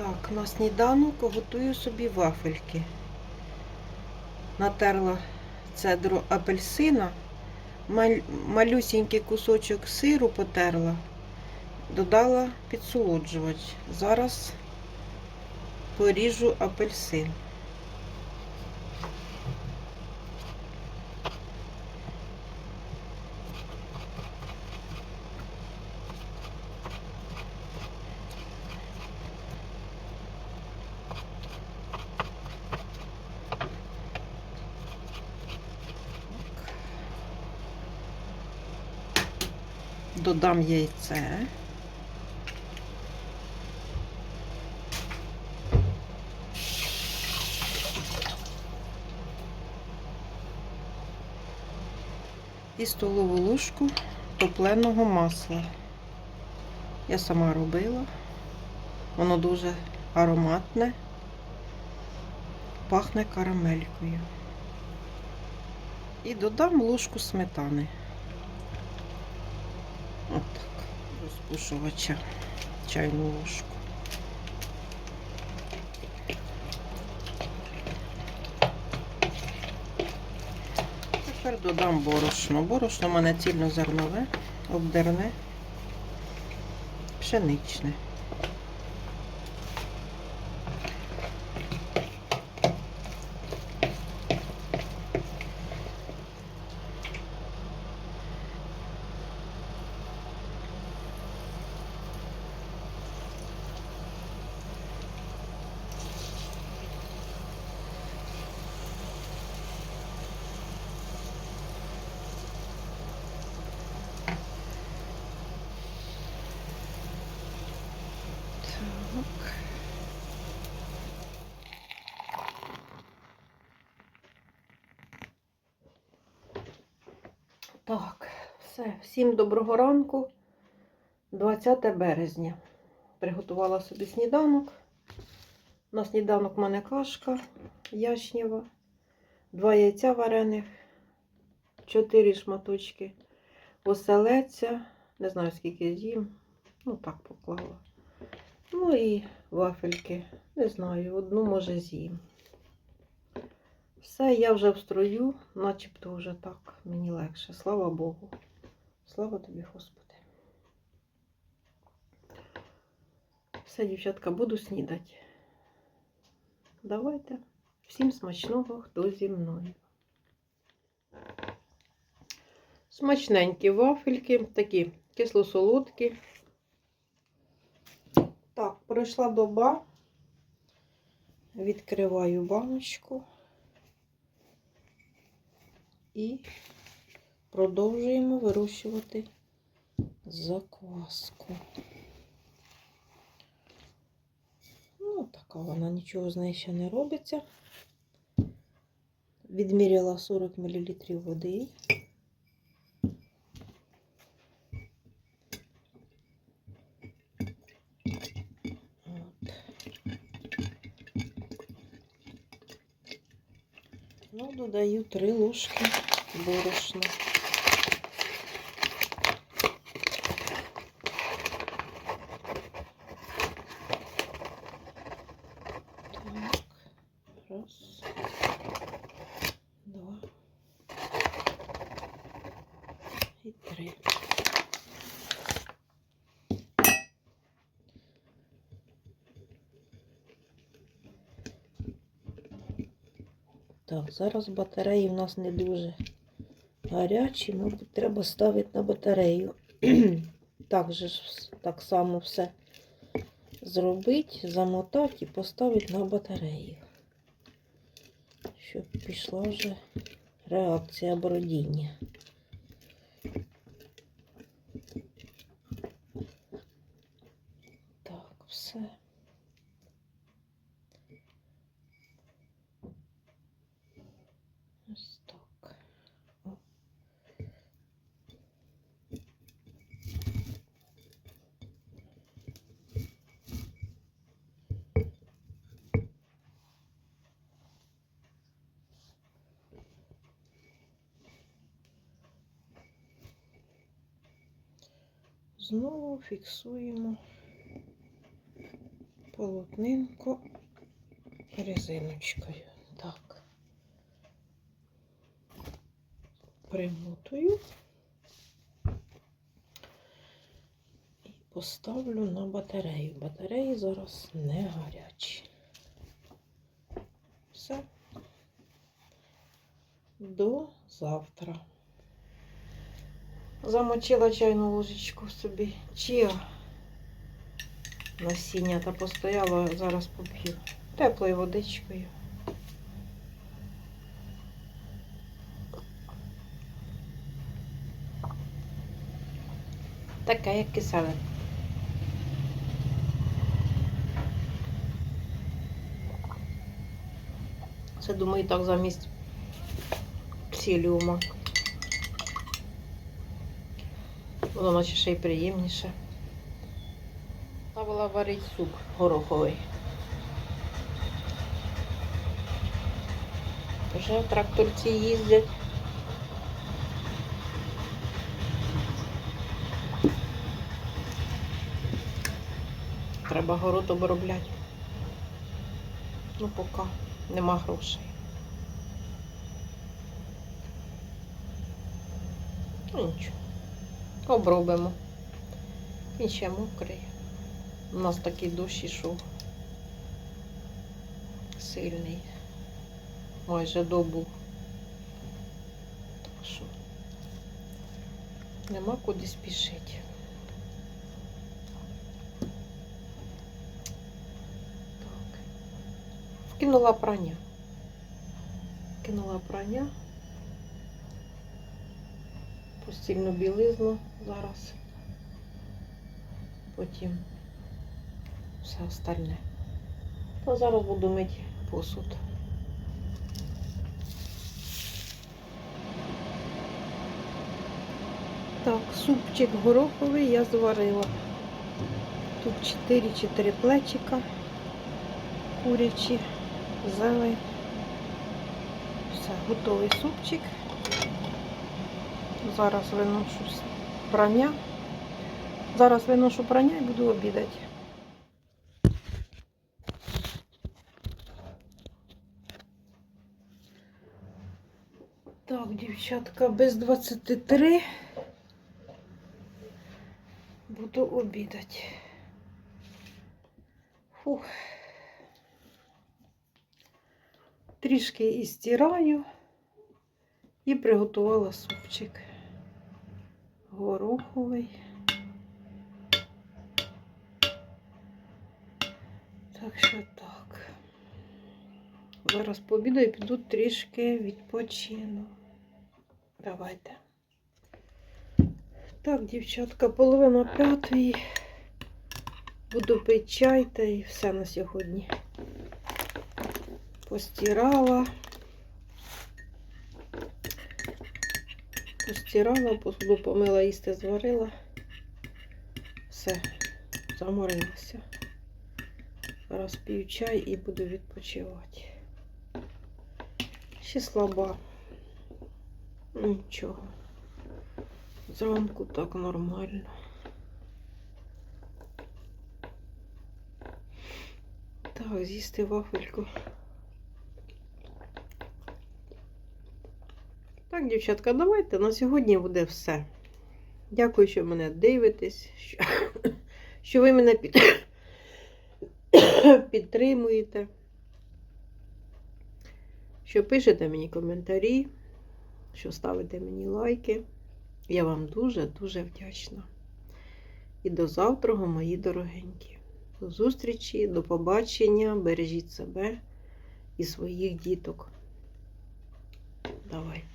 Так, на сніданок готую собі вафельки. Натерла цедру апельсина, малюсінький кусочок сиру потерла, додала підсолоджувач. Зараз поріжу апельсин. Додам яйце. І столову ложку топленого масла. Я сама робила. Воно дуже ароматне, пахне карамелькою. І додам ложку сметани. От так. Розпушувача чайну ложку. Тепер додам борошно. Борошно в мене цільнозернове, обдерне, пшеничне. Так. Так, все. Всім доброго ранку. 20 березня. Приготувала собі сніданок. На сніданок в мене кашка ячнєва, два яйця варених, чотири шматочки оселеця. Не знаю, скільки з'їм. Ну, так поклала. Ну і вафельки. Не знаю, одну може з'їм. Все, я вже в строю, начебто вже так мені легше. Слава Богу. Слава тобі, Господи. Все, дівчатка, буду снідати. Давайте. Всім смачного, хто зі мною. Смачненькі вафельки, такі кисло-солодкі. Так, пройшла доба. Відкриваю баночку і продовжуємо вирощувати закваску. Ну, така вона, нічого з неї ще не робиться. Відміряла 40 мл води. Ну, додаю 3 ложки борошна. Так, раз, два і три. Так, зараз батареї в нас не дуже гарячі, мабуть, треба ставити на батарею. так же ж так само все зробити, замотати і поставити на батарею. Щоб пішла вже реакція бродіння. Так, все. Знову фіксуємо полотнинку резиночкою. Так. Примотую і поставлю на батарею. Батареї зараз не гарячі. Все. До завтра. Замочила чайну ложечку собі. Чия насіння та постояла, зараз поп'ю теплою водичкою. Таке, як киселе. Це думаю так замість сіліума. Воно наче ще й приємніше. Ставила варить суп гороховий. Вже тракторці їздять. Треба город обробляти. Ну, поки нема грошей. Ну нічого. Обробимо. Він ще мокрий. У нас такий дощ ішов. Сильний. Майже добу. Що нема куди спішити. Так. Вкинула прання. Кинула прання. Постільну білизну зараз. Потім все остальне. То зараз буду мити посуд. Так, супчик гороховий я зварила. Тут 4-4 плечика курячі, зелень. Все, готовий супчик. Зараз виношу прання. Зараз виношу прання і буду обідати. Так, дівчатка, без 23 буду обідати. Фух. Трішки і стираю і приготувала супчик гороховий. Так що так. Зараз пообідаю і піду трішки відпочину. Давайте. Так, дівчатка, половина п'ятої. Буду пити чай та і все на сьогодні. Постирала. Постирала, посуду помила, їсти зварила. Все, заморилася. Зараз п'ю чай і буду відпочивати. Ще слаба. Нічого. Зранку так нормально. Так, з'їсти вафельку. Так, дівчатка, давайте на сьогодні буде все. Дякую, що мене дивитесь, що, що ви мене під... підтримуєте, що пишете мені коментарі, що ставите мені лайки. Я вам дуже-дуже вдячна. І до завтра, мої дорогенькі. До зустрічі, до побачення. Бережіть себе і своїх діток. Давайте.